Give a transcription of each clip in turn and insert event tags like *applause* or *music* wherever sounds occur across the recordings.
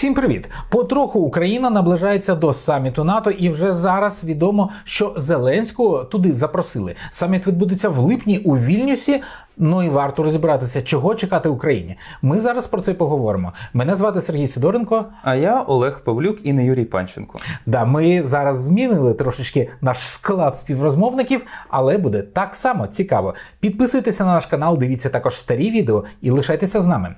Всім привіт! Потроху Україна наближається до саміту НАТО, і вже зараз відомо, що Зеленського туди запросили. Саміт відбудеться в липні у Вільнюсі. Ну і варто розібратися, чого чекати Україні. Ми зараз про це поговоримо. Мене звати Сергій Сидоренко. А я Олег Павлюк і не Юрій Панченко. Да, ми зараз змінили трошечки наш склад співрозмовників, але буде так само цікаво. Підписуйтеся на наш канал, дивіться також старі відео і лишайтеся з нами.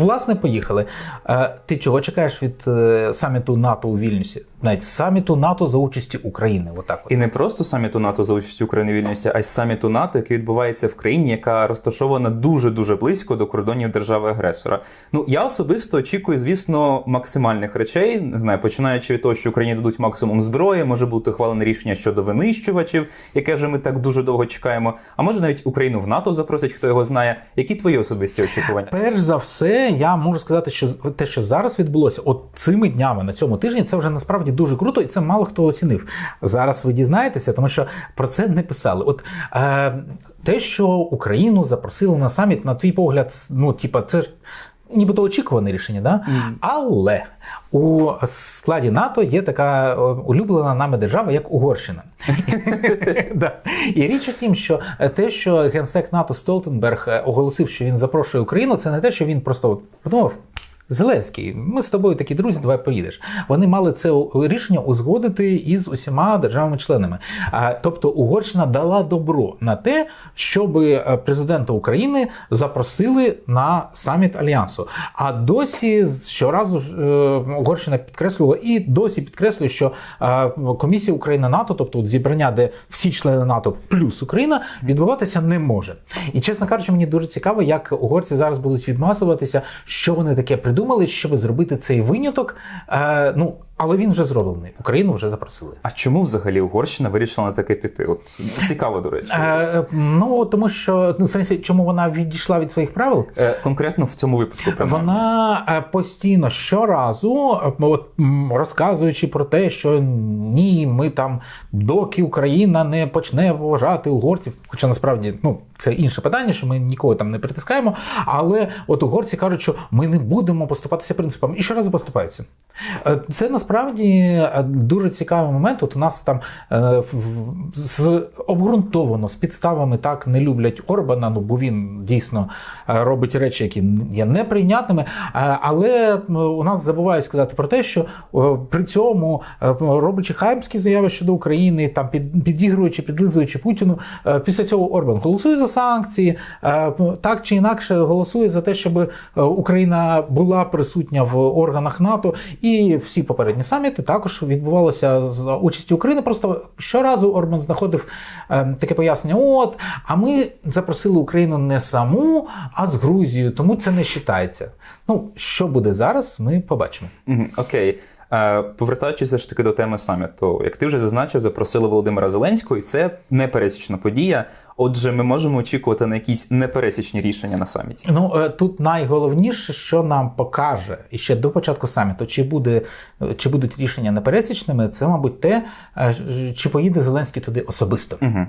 Власне, поїхали. Е, ти чого чекаєш від е, саміту НАТО у Вільнюсі? Навіть саміту НАТО за участі України. Отак от. І не просто саміту НАТО за участю України в Вільнюсі, а й саміту НАТО, який відбувається в країні, яка розташована дуже дуже близько до кордонів держави-агресора. Ну я особисто очікую, звісно, максимальних речей. Не знаю, починаючи від того, що Україні дадуть максимум зброї, може бути ухвалене рішення щодо винищувачів, яке вже ми так дуже довго чекаємо. А може навіть Україну в НАТО запросять, хто його знає. Які твої особисті очікування? Перш за все, я можу сказати, що те, що зараз відбулося, от цими днями на цьому тижні, це вже насправді дуже круто, і це мало хто оцінив. Зараз ви дізнаєтеся, тому що про це не писали. От е, те, що Україну запросили на саміт, на твій погляд, ну типа, це. Нібито очікуване рішення, да? Mm. але у складі НАТО є така улюблена нами держава, як Угорщина. *laughs* І річ у тім, що те, що генсек НАТО Столтенберг оголосив, що він запрошує Україну, це не те, що він просто подумав. Зеленський, ми з тобою такі друзі, давай поїдеш. Вони мали це рішення узгодити із усіма державами-членами. Тобто Угорщина дала добро на те, щоб президента України запросили на саміт альянсу. А досі щоразу Угорщина підкреслювала і досі підкреслює, що комісія Україна НАТО, тобто зібрання, де всі члени НАТО плюс Україна, відбуватися не може. І чесно кажучи, мені дуже цікаво, як угорці зараз будуть відмазуватися, що вони таке придумали думали, щоб зробити цей виняток. Е, ну, але він вже зроблений. Україну вже запросили. А чому взагалі Угорщина вирішила на таке піти? От цікаво, до речі. Е, ну тому що ну, в сенсі, чому вона відійшла від своїх правил? Е, конкретно в цьому випадку принаймні. вона е, постійно щоразу, от розказуючи про те, що ні, ми там доки Україна не почне поважати угорців. Хоча насправді ну це інше питання, що ми нікого там не притискаємо. Але от угорці кажуть, що ми не будемо поступатися принципами, і щоразу поступаються. Е, це насправді дуже цікавий момент. От у нас там е, з обґрунтовано з підставами так не люблять Орбана, ну бо він дійсно е, робить речі, які є неприйнятними. Але у нас забувають сказати про те, що при цьому роблячи хаймські заяви щодо України, там підігруючи, підлизуючи Путіну, після цього Орбан голосує за санкції, так чи інакше голосує за те, щоб Україна була присутня в органах НАТО. І всі попередні саміти також відбувалися з участі України. Просто щоразу Орбан знаходив е, таке пояснення: от, а ми запросили Україну не саму, а з Грузією, тому це не вважається. Ну, що буде зараз, ми побачимо. Окей. Е, повертаючись ж таки до теми саміту, як ти вже зазначив, запросили Володимира Зеленського, і це непересічна подія. Отже, ми можемо очікувати на якісь непересічні рішення на саміті. Ну е, тут найголовніше, що нам покаже і ще до початку саміту, чи буде чи будуть рішення непересічними, це мабуть те, е, чи поїде Зеленський туди особисто, угу.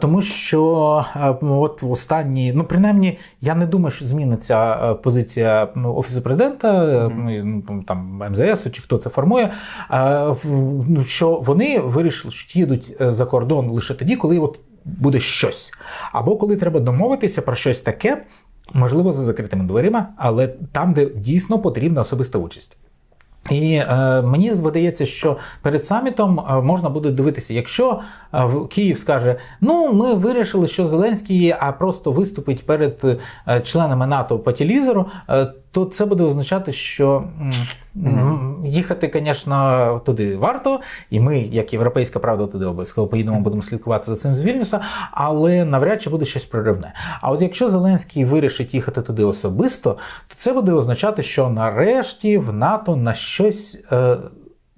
тому що от в останні, ну принаймні, я не думаю, що зміниться позиція офісу президента, угу. там МЗС чи хто це формує. Ну, що вони вирішили, що їдуть за кордон лише тоді, коли от буде щось. Або коли треба домовитися про щось таке, можливо, за закритими дверима, але там, де дійсно потрібна особиста участь. І е, мені здається, що перед самітом е, можна буде дивитися, якщо е, Київ скаже: ну ми вирішили, що Зеленський а просто виступить перед е, членами НАТО по телевізору, то це буде означати, що їхати, звісно, туди варто, і ми, як європейська правда, туди обов'язково поїдемо, будемо слідкувати за цим з Вільнюса, але навряд чи буде щось проривне. А от якщо Зеленський вирішить їхати туди особисто, то це буде означати, що нарешті в НАТО на щось е,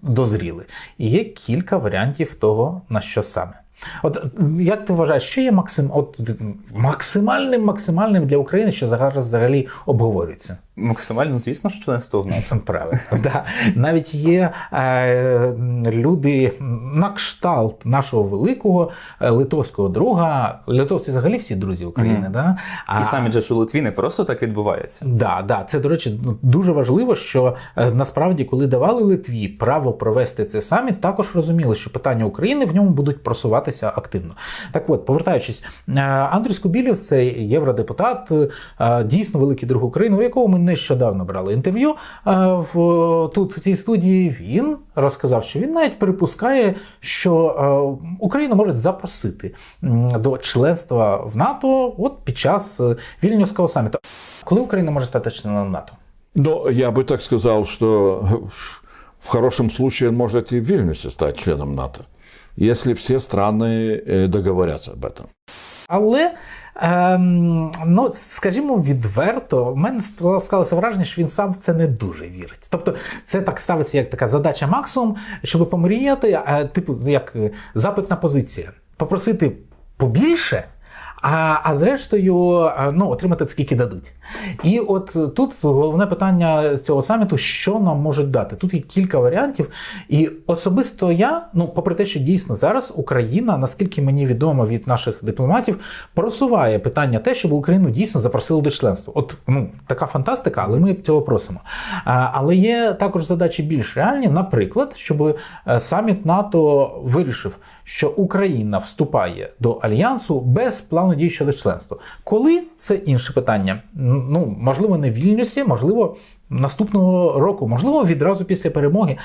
дозріли. І є кілька варіантів того, на що саме. От як ти вважаєш, що є максим, от, максимальним максимальним для України, що зараз взагалі обговорюється? Максимально, звісно, що членство в НАТО. Правильно, *laughs* да. навіть є е, люди на кшталт нашого великого е, литовського друга. Литовці взагалі всі друзі України. Да? А, І самі же ж у Литві не просто так відбувається. Да, да, це до речі, ну, дуже важливо, що е, насправді, коли давали Литві право провести цей саміт, також розуміли, що питання України в ньому будуть просуватися активно. Так от, повертаючись, е, Андрій Скубілєв, це євродепутат, е, дійсно великий друг України, у якого ми нещодавно брали інтерв'ю е, в тут в цій студії. Він розказав, що він навіть припускає, що е, Україну можуть запросити до членства в НАТО от під час Вільнюського саміту. Коли Україна може стати членом НАТО? Но я бы так сказал, что в хорошем случае он может и в Вильнюсе стать членом НАТО, если все страны э, договорятся об этом. Але ем, ну, скажімо відверто, в мене склалося враження, що він сам в це не дуже вірить. Тобто, це так ставиться як така задача максимум, щоб помріяти, е, типу, як е, запитна позиція. Попросити побільше. А, а зрештою, е, ну, отримати скільки дадуть. І от тут головне питання цього саміту: що нам можуть дати? Тут є кілька варіантів. І особисто я, ну, попри те, що дійсно зараз Україна, наскільки мені відомо від наших дипломатів, просуває питання те, щоб Україну дійсно запросили до членства. От ну, така фантастика, але ми цього просимо. Але є також задачі більш реальні, наприклад, щоб е, саміт НАТО вирішив, що Україна вступає до альянсу без плану дій щодо членства. Коли це інше питання? Ну можливо, не в Вільнюсі, можливо. Наступного року, можливо, відразу після перемоги,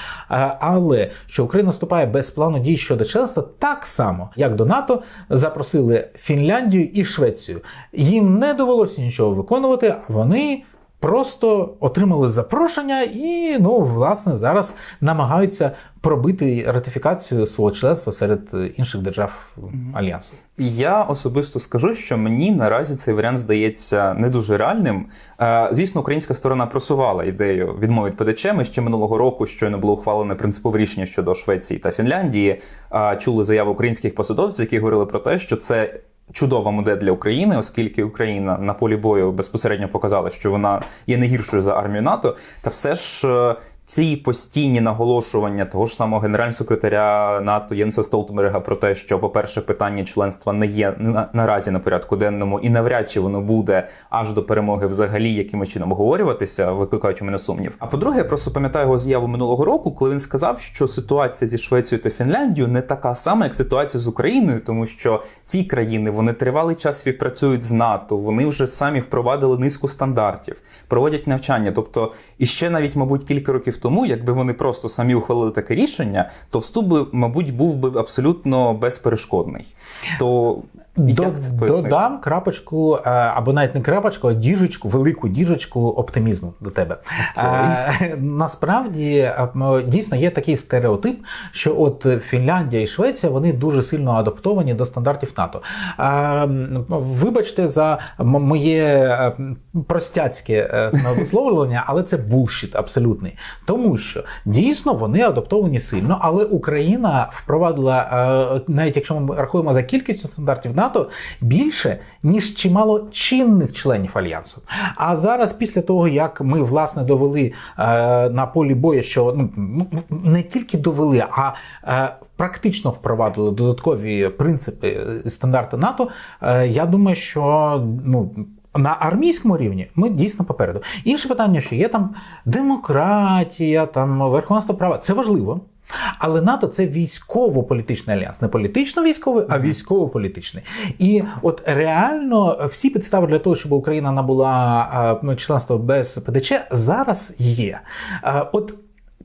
але що Україна вступає без плану дій щодо членства, так само як до НАТО запросили Фінляндію і Швецію. Їм не довелося нічого виконувати, вони просто отримали запрошення і, ну, власне, зараз намагаються пробити ратифікацію свого членства серед інших держав альянсу. Я особисто скажу, що мені наразі цей варіант здається не дуже реальним. Е, Звісно, українська сторона просувала ідею відмови від ПДЧ. Ми ще минулого року, щойно було ухвалене принципове рішення щодо Швеції та Фінляндії. е, Чули заяви українських посадовців, які говорили про те, що це. Чудова модель для України, оскільки Україна на полі бою безпосередньо показала, що вона є не гіршою за армію НАТО, та все ж е, ці постійні наголошування того ж самого генерального секретаря НАТО Єнса Столтенберга про те, що, по-перше, питання членства не є на, наразі на порядку денному, і навряд чи воно буде аж до перемоги взагалі якимось чином обговорюватися, викликають у мене сумнів. А по-друге, я просто пам'ятаю його заяву минулого року, коли він сказав, що ситуація зі Швецією та Фінляндією не така сама, як ситуація з Україною, тому що ці країни вони тривалий час співпрацюють з НАТО, вони вже самі впровадили низку стандартів, проводять навчання. Тобто, і ще навіть, мабуть, кілька років тому, якби вони просто самі ухвалили таке рішення, то вступ би, мабуть, був би абсолютно безперешкодний. То як це? Додам крапочку, е, або навіть не крапочку, а діжечку, велику діжечку оптимізму до тебе. Е, Насправді е, дійсно є такий стереотип, що от Фінляндія і Швеція вони дуже сильно адаптовані до стандартів НАТО. Вибачте за моє простяцьке висловлення, але це булшіт абсолютний. Тому що дійсно вони адаптовані сильно, але Україна впровадила, навіть якщо ми рахуємо за кількістю стандартів НАТО, більше, ніж чимало чинних членів альянсу. А зараз, після того, як ми власне довели е, на полі бою, що ну, ну, не тільки довели, а е, практично впровадили додаткові принципи і стандарти НАТО, е, я думаю, що ну. На армійському рівні ми дійсно попереду. Інше питання, що є там демократія, там верховенство права. Це важливо. Але НАТО це військово-політичний альянс, не політично-військовий, а військово-політичний. І от реально всі підстави для того, щоб Україна набула е, ну, членство без ПДЧ, зараз є. Е, От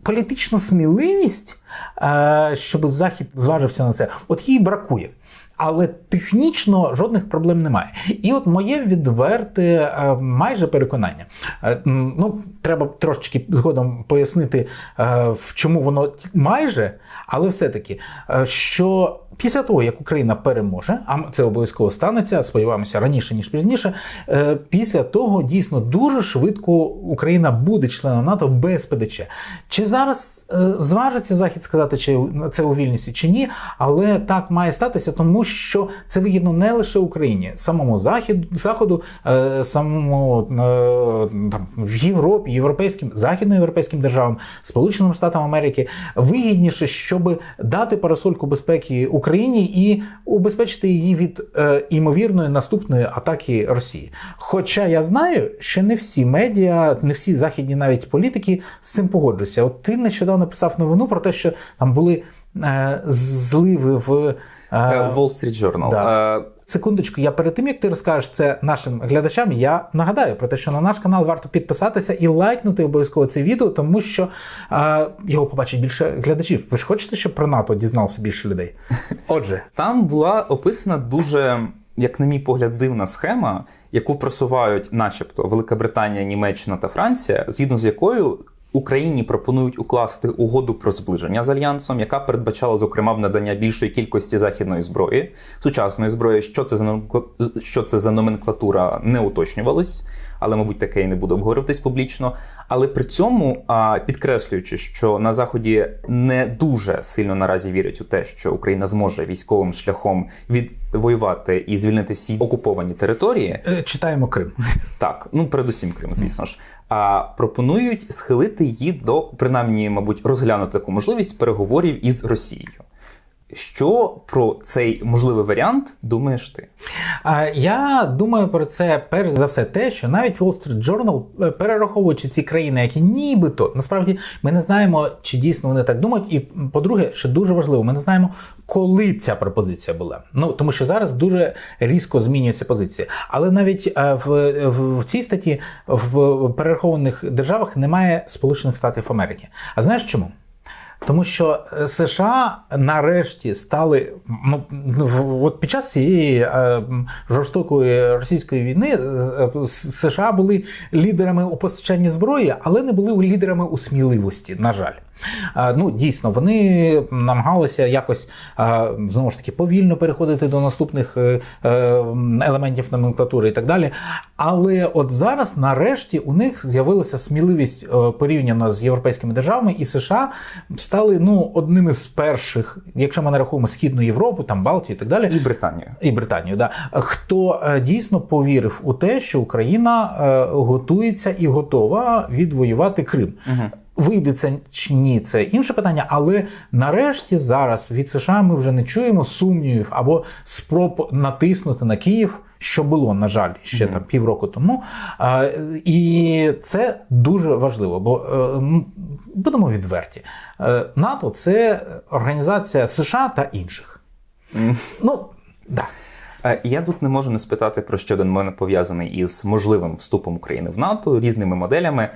політична сміливість, е, щоб Захід зважився на це, от їй бракує. Але технічно жодних проблем немає. І от моє відверте е, майже переконання. Е, Ну, треба трошечки згодом пояснити, е, в чому воно майже, але все-таки, що після того, як Україна переможе, а це обов'язково станеться, сподіваємося, раніше ніж пізніше. Після того дійсно дуже швидко Україна буде членом НАТО без ПДЧ. Чи зараз зважиться Захід сказати, чи це у вільності, чи ні, але так має статися, тому що це вигідно не лише Україні, самому Захід, Заходу, е, самому е, там, в Європі, європейським, західноєвропейським державам, Сполученим Штатам Америки вигідніше, щоб дати парасольку безпеки Україні і убезпечити її від е, імовірної наступної атаки Росії. Хоча я знаю, що не всі медіа, не всі західні навіть політики з цим погоджуються. От ти нещодавно писав новину про те, що там були зливи в. Е, е, Wall Street Journal. Да. Е, Секундочку, я перед тим як ти розкажеш це нашим глядачам, я нагадаю про те, що на наш канал варто підписатися і лайкнути обов'язково це відео, тому що е, його побачить більше глядачів. Ви ж хочете, щоб про НАТО дізнався більше людей? *laughs* Отже, Там була описана дуже, як на мій погляд, дивна схема, яку просувають, начебто, Велика Британія, Німеччина та Франція, згідно з якою Україні пропонують укласти угоду про зближення з альянсом, яка передбачала, зокрема, надання більшої кількості західної зброї, сучасної зброї. Що це за що це за номенклатура, не уточнювалось, але, мабуть, таке і не буде обговорюватись публічно. Але при цьому, підкреслюючи, що на заході не дуже сильно наразі вірять у те, що Україна зможе військовим шляхом відвоювати і звільнити всі окуповані території, е, читаємо Крим. *laughs* так, ну передусім Крим, звісно ж. А пропонують схилити її до принаймні, мабуть, розглянути таку можливість переговорів із Росією. Що про цей можливий варіант думаєш ти? Я думаю про це перш за все те, що навіть Wall Street Journal, е, перераховуючи ці країни, які нібито насправді ми не знаємо, чи дійсно вони так думають. І по-друге, що дуже важливо, ми не знаємо, коли ця пропозиція була. Ну тому що зараз дуже різко змінюється позиція. Але навіть е, в, в, цій статті в перерахованих державах немає Сполучених Штатів Америки. А знаєш чому? Тому що е, США нарешті стали ну, от під час цієї е, жорстокої російської війни е, США були лідерами у постачанні зброї, але не були лідерами у сміливості, на жаль. Ну, дійсно, вони намагалися якось знову ж таки повільно переходити до наступних е, е, елементів номенклатури і так далі. Але от зараз, нарешті, у них з'явилася сміливість е, порівняно з європейськими державами, і США стали ну одними з перших, якщо ми не рахуємо Східну Європу, там Балтію і так далі. І Британію. І Британію, да хто дійсно повірив у те, що Україна готується і готова відвоювати Крим. Вийде це чи ні, це інше питання, але нарешті зараз від США ми вже не чуємо сумнівів або спроб натиснути на Київ, що було, на жаль, ще там півроку тому. А, і це дуже важливо, бо е, будемо відверті. Е, НАТО це організація США та інших. Ну, да. Е, Я тут не можу не спитати про ще один момент пов'язаний із можливим вступом України в НАТО різними моделями.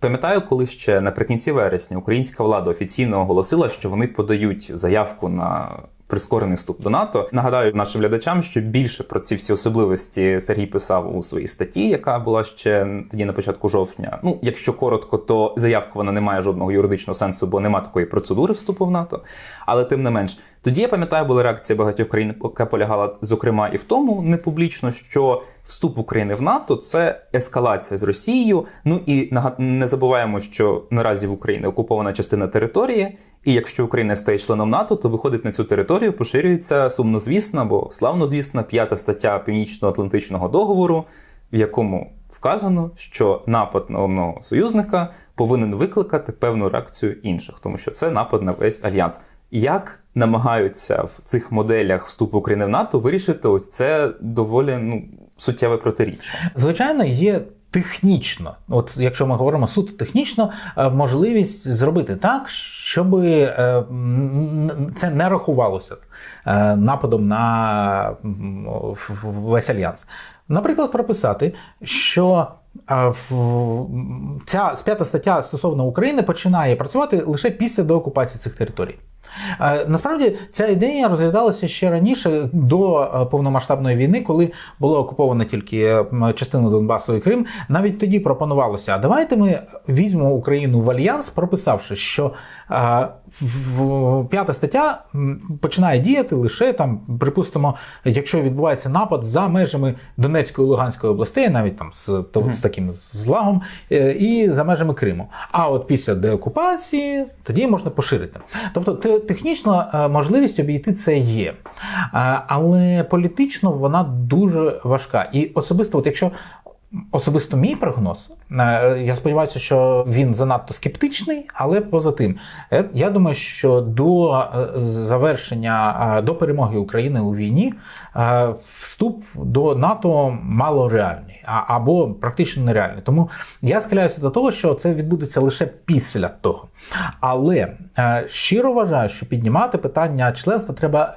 Пам'ятаю, коли ще наприкінці вересня українська влада офіційно оголосила, що вони подають заявку на прискорений вступ до НАТО. Нагадаю нашим глядачам, що більше про ці всі особливості Сергій писав у своїй статті, яка була ще тоді на початку жовтня. Ну, якщо коротко, то заявка вона не має жодного юридичного сенсу, бо нема такої процедури вступу в НАТО. Але тим не менш, тоді я пам'ятаю, була реакція багатьох країн, яка полягала зокрема і в тому не публічно, що вступ України в НАТО це ескалація з Росією. Ну і не забуваємо, що наразі в Україні окупована частина території, і якщо Україна стає членом НАТО, то виходить на цю територію, поширюється сумнозвісна або славнозвісна п'ята стаття Північно-Атлантичного договору, в якому вказано, що напад на одного союзника повинен викликати певну реакцію інших, тому що це напад на весь альянс. Як намагаються в цих моделях вступу України в НАТО вирішити ось це доволі ну, суттєве протиріччя? Звичайно, є технічно, от якщо ми говоримо суто технічно, е, можливість зробити так, щоб е, це не рахувалося е, нападом на весь альянс. Наприклад, прописати, що ця п'ята стаття стосовно України починає працювати лише після деокупації цих територій. Е, Насправді ця ідея розглядалася ще раніше до е, повномасштабної війни, коли було окуповано тільки частина частину Донбасу і Крим. Навіть тоді пропонувалося: давайте ми візьмемо Україну в альянс, прописавши, що е, п'ята стаття починає діяти лише там, припустимо, якщо відбувається напад за межами Донецької і Луганської областей, навіть там з, то- з таким злагом, е, і за межами Криму. А от після деокупації тоді можна поширити. Тобто те- технічно е, можливість обійти це є. Е, Але політично вона дуже важка. І особисто, от якщо Особисто мій прогноз, е, я сподіваюся, що він занадто скептичний, але поза тим, Е, я думаю, що до е, завершення до перемоги України у війні вступ до НАТО малореальний а- або практично нереальний. Тому я схиляюся до того, що це відбудеться лише після того. Але щиро вважаю, що піднімати питання членства треба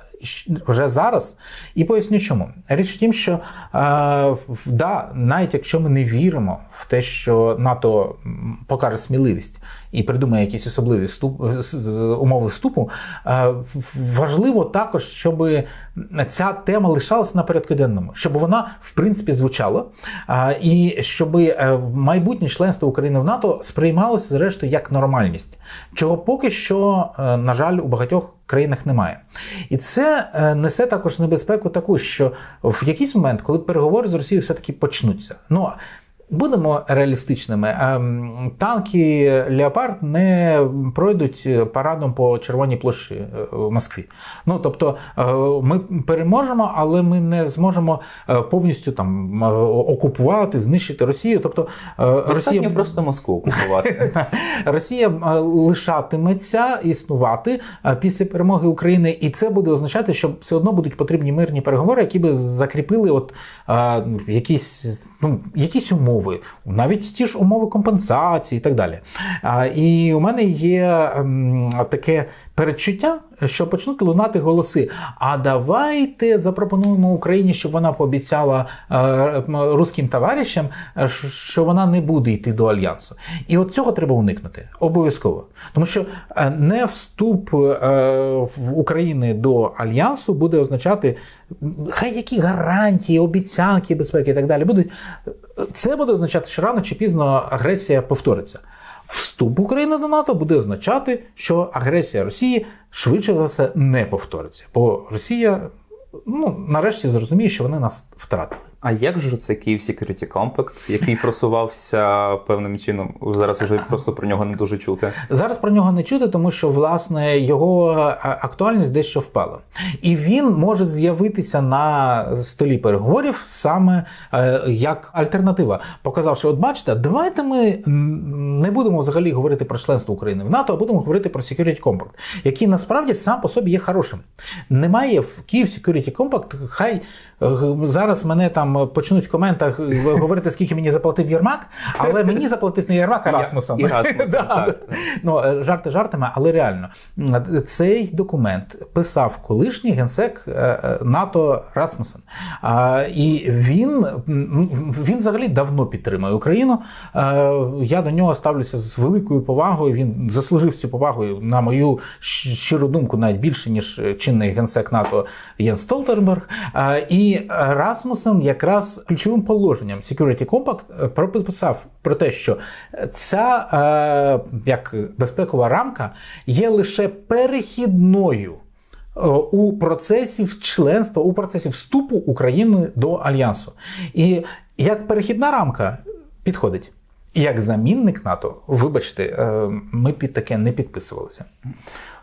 вже зараз. І поясню чому. Річ в тім, що е, да, навіть якщо ми не віримо в те, що НАТО покаже сміливість і придумає якісь особливі вступ, умови вступу, е, важливо також, щоб ця тема лишалася на порядку денному, щоб вона в принципі звучала, е, і щоб е, майбутнє членство України в НАТО сприймалося зрештою як нормальність, чого поки що, на жаль, у багатьох країнах немає. І це несе також небезпеку таку, що в якийсь момент, коли переговори з Росією все-таки почнуться, ну будемо реалістичними, ем, танки Леопард не пройдуть парадом по Червоній площі е, в Москві. Ну тобто е, ми переможемо, але ми не зможемо е, повністю там окупувати, знищити Росію. Тобто Достатньо Росія просто Москву окупувати. *laughs* Росія лишатиметься існувати після перемоги України, і це буде означати, що все одно будуть потрібні мирні переговори, які би закріпили от якісь, ну, якісь умови, навіть ті ж умови компенсації і так далі. І у мене є ем, таке передчуття, що почнуть лунати голоси. А давайте запропонуємо Україні, щоб вона пообіцяла е, руським товаришам, е, що- вона не буде йти до альянсу. І от цього треба уникнути обов'язково. Тому що е, не вступ України до альянсу буде означати хай які гарантії, обіцянки безпеки і так далі будуть. Це буде означати, що рано чи пізно агресія повториться. Вступ України до НАТО буде означати, що агресія Росії швидше за все не повториться, бо Росія ну, нарешті зрозуміє, що вони нас втратили. А як же це Київ Security Compact, який просувався певним чином? Зараз вже просто про нього не дуже чути. Зараз про нього не чути, тому що власне його е, актуальність дещо впала, і він може з'явитися на столі переговорів саме е, як альтернатива, показавши, от бачите, давайте ми не будемо взагалі говорити про членство України в НАТО, а будемо говорити про Security Compact, який насправді сам по собі є хорошим. Немає в Київ Security Compact, хай зараз мене там почнуть в коментах е, говорити, скільки мені заплатив Єрмак, але мені заплатив не Єрмак, а. І *laughs* так. Ну, е, жарти жартами, але реально цей документ писав колишній генсек е, е, НАТО Расмусен. І він, він взагалі давно підтримує Україну. Е, Я до нього ставлюся з великою повагою. Він заслужив цю повагу, на мою щиру думку, навіть більше, ніж чинний генсек НАТО Єн Столтерберг. Е, Расмусен якраз ключовим положенням Security Compact е, прописав про те, що ця е, як безпекова рамка є лише перехідною е, у процесі членства, у процесі вступу України до альянсу. І як перехідна рамка підходить. Як замінник НАТО, вибачте, е, ми під таке не підписувалися.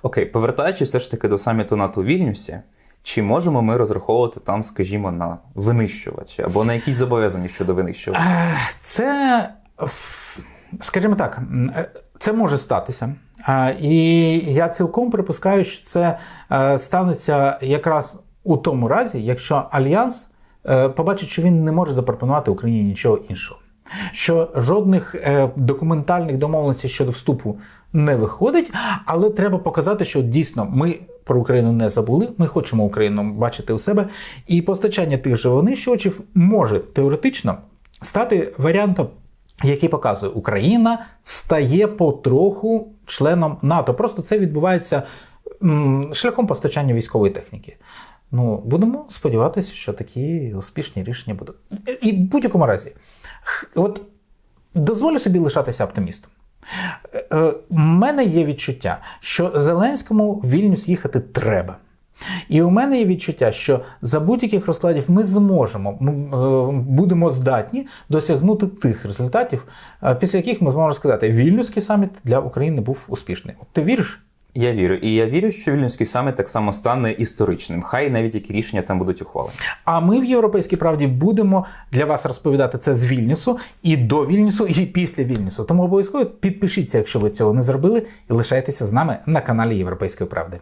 Окей, повертаючись все ж таки до саміту НАТО у Вільнюсі, чи можемо ми розраховувати там, скажімо, на винищувачі або на якісь зобов'язання щодо винищувачів? Е, Це, скажімо так, е, це може статися. Е, І я цілком припускаю, що це станеться якраз у тому разі, якщо Альянс побачить, що він не може запропонувати Україні нічого іншого. Що жодних е, документальних домовленостей щодо вступу не виходить, але треба показати, що дійсно ми про Україну не забули. Ми хочемо Україну бачити у себе, і постачання тих же винищувачів може теоретично стати варіантом, який показує, Україна стає потроху членом НАТО. Просто це відбувається шляхом постачання військової техніки. Ну, будемо сподіватися, що такі успішні рішення будуть. І в будь-якому разі, от дозволю собі лишатися оптимістом. Е, У мене є відчуття, що Зеленському Вільнюс їхати треба. І у мене є відчуття, що за будь-яких розкладів ми зможемо, е, будемо здатні досягнути тих результатів, е, після яких ми зможемо сказати, Вільнюський саміт для України був успішний. От Ти віриш? Я вірю, і я вірю, що Вільнюський саміт так само стане історичним. Хай навіть які рішення там будуть ухвалені. А ми в Європейській правді будемо для вас розповідати це з Вільнюсу і до Вільнюсу, і після Вільнюсу. Тому обов'язково підпишіться, якщо ви цього не зробили, і лишайтеся з нами на каналі Європейської правди.